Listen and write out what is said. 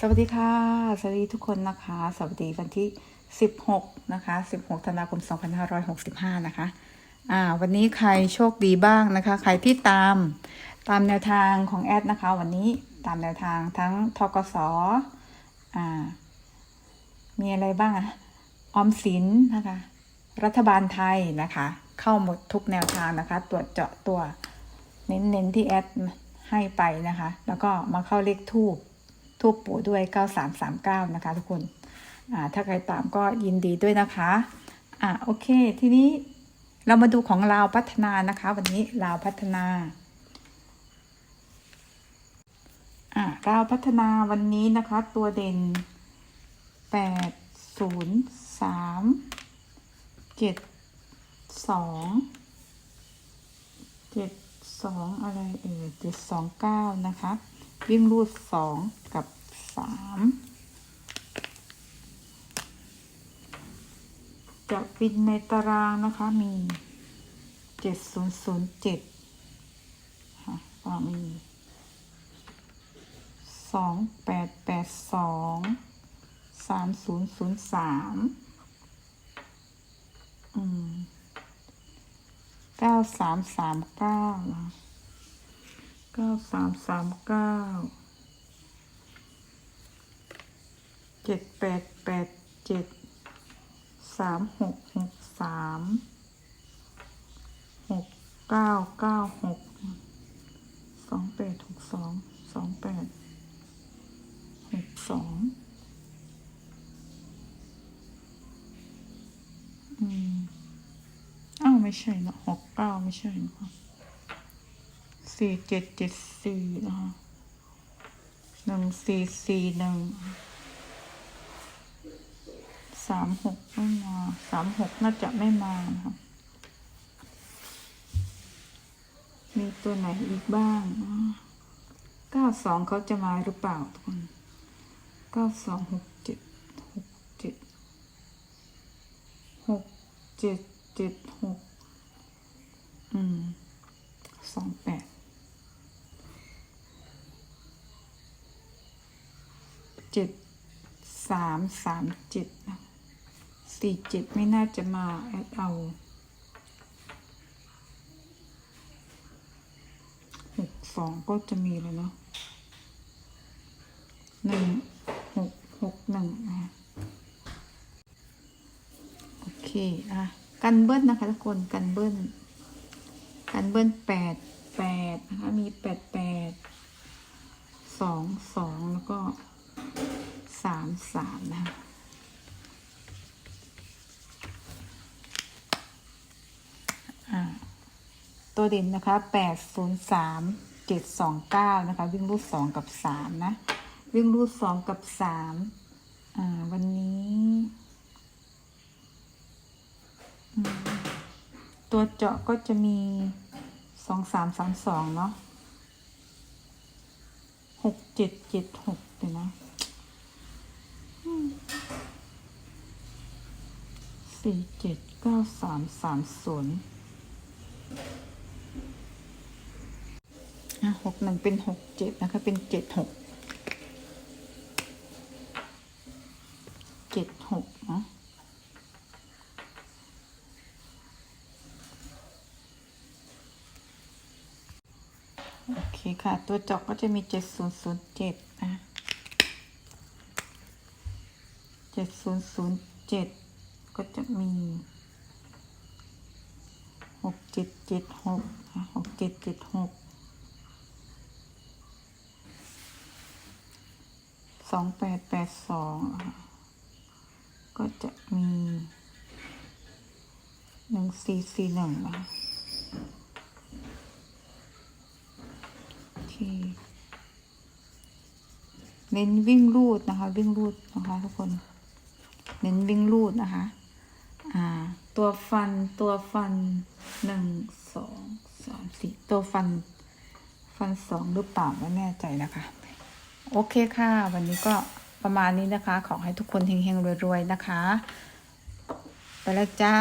สวัสดีค่ะ สวัสดีทุกคนนะคะ สวัสดีวันที่ 16 นะคะ 16 ธันวาคม 2565 นะคะ อ่า วันนี้ใครโชคดีบ้างนะคะ ใครที่ตามตามแนวทางของแอดนะคะ วันนี้ตามแนวทางทั้งทกสอ่า มีอะไรบ้างอะออมสินนะคะ รัฐบาลไทยนะคะ เข้าหมดทุกแนวทางนะคะ ตรวจเจาะตัว เน้นๆที่แอดให้ไปนะคะ แล้วก็มาเข้าเลขทูบ ทูบปู่ด้วย 9339 นะคะทุกคนอ่าถ้าใครตามก็ยินดีด้วยนะคะอ่าโอเค ทีนี้เรามาดูของลาวพัฒนานะคะ วันนี้ลาวพัฒนาอ่าลาวพัฒนาวันนี้นะคะ ตัวเด่นแปดศูนย์สามเจ็ดสองเจ็ดสองอะไรเออเจ็ดสองเก้านะคะ วิ่งรูดสองกับสามจะบินในตารางนะคะมีเจ็ดศูนย์ศูนย์เจ็ดค่ะก็มีสองแปดแปดสองสามศูนย์ศูนย์สามอืมเก้าสามสามเก้าเก้าสามสามเก้าเจ็ดแปดแปดเจ็ดสามหกหกสามหกเก้าเก้าหกสองแปดหกสองสองแปดหกสองอืมอ้าวไม่ใช่นะหกเก้าไม่ใช่นะคะ สี่เจ็ดเจ็ดสี่นะคะหนึ่งสี่สี่หนึ่งสามหกไม่มาสามหกน่าจะไม่มานะคะมีตัวไหนอีกบ้างเก้าสองเขาจะมาหรือเปล่าทุกคนเก้าสองหกเจ็ดหกเจ็ดหกเจ็ดเจ็ดหกอืมสองแปด เจ็ดสามสามเจ็ดนะสี่เจ็ดไม่น่าจะมาแอดเอาหกสองก็จะมีแล้วเนาะหนึ่งหกหกหนึ่งนะโอเคอะกันเบิ้ลนะคะทุกคนกันเบิ้ลกันเบิ้ลแปดแปดนะคะมีแปดแปดสองสองแล้วก็ สามสามนะคะตัวเด่นนะคะแปดศูนย์สามเจ็ดสองเก้านะคะ วิ่งรูดสองกับสามนะ วิ่งรูดสองกับสามวันนี้ตัวเจาะก็จะมีสองสามสามสองเนาะหกเจ็ดเจ็ดหกเดี๋ยนะอืม สี่เจ็ดเก้าสามสามศูนย์อะหกหนึ่งเป็นหกเจ็ดนะคะ เป็นเจ็ดหกเจ็ดหกเนาะโอเคค่ะ ตัวจอกก็จะมีเจ็ดศูนย์ศูนย์เจ็ดนะเจ็ดศูนย์ศูนย์เจ็ด ก็จะมีหกเจ็ดเจ็ดหกหกเจ็ดเจ็ดหกสองแปดแปดสองก็จะมีหนึ่งสี่สี่หนึ่งนะคะโอเน้นวิ่งรูดนะคะ วิ่งรูดนะคะทุกคน เน้นวิ่งรูดนะคะ ตัวฟันตัวฟันหนึ่งสองสามสี่ตัวฟัน ฟันสองหรือเปล่าไม่แน่ใจนะคะ โอเคค่ะ วันนี้ก็ประมาณนี้นะคะ ขอให้ทุกคนเฮงๆรวยๆนะคะ ไปแล้วจ้า